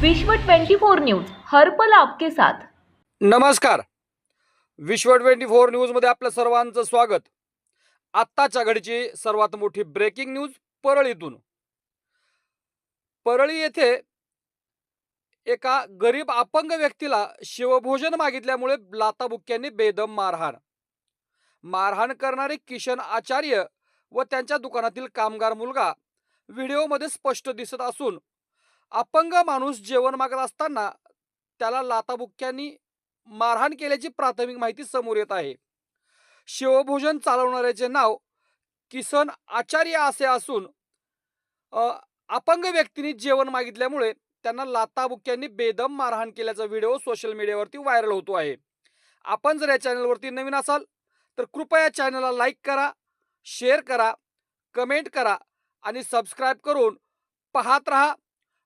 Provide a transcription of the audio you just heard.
विश्व 24 न्यूज हरपल आपके साथ. नमस्कार. विश्व ट्वेंटी फोर न्यूजमध्ये आपलं सर्वांचं स्वागत. आत्ताच्या घडीची सर्वात मोठी ब्रेकिंग न्यूज परळीतून. परळी येथे एका गरीब अपंग व्यक्तीला शिवभोजन मागितल्यामुळे लाताबुक्क्यांनी बेदम मारहाण. मारहाण करणारे किशन आचार्य व त्यांच्या दुकानातील कामगार मुलगा व्हिडिओमध्ये स्पष्ट दिसत असून अपंग माणूस जेवण मागत असताना त्याला लाताबुक्क्यांनी मारहाण केल्याची प्राथमिक माहिती समोर येत आहे. शिवभोजन चालवणाऱ्याचे नाव किसन आचार्य असे असून अपंग व्यक्तीने जेवण मागितल्यामुळे त्यांना लाताबुक्क्यांनी बेदम मारहाण केल्याचा व्हिडिओ सोशल मीडियावरती व्हायरल होतो आहे. आपण जर या चॅनलवरती नवीन असाल तर कृपया चॅनलला लाईक करा शेअर करा कमेंट करा आणि सबस्क्राईब करून पाहत रहा.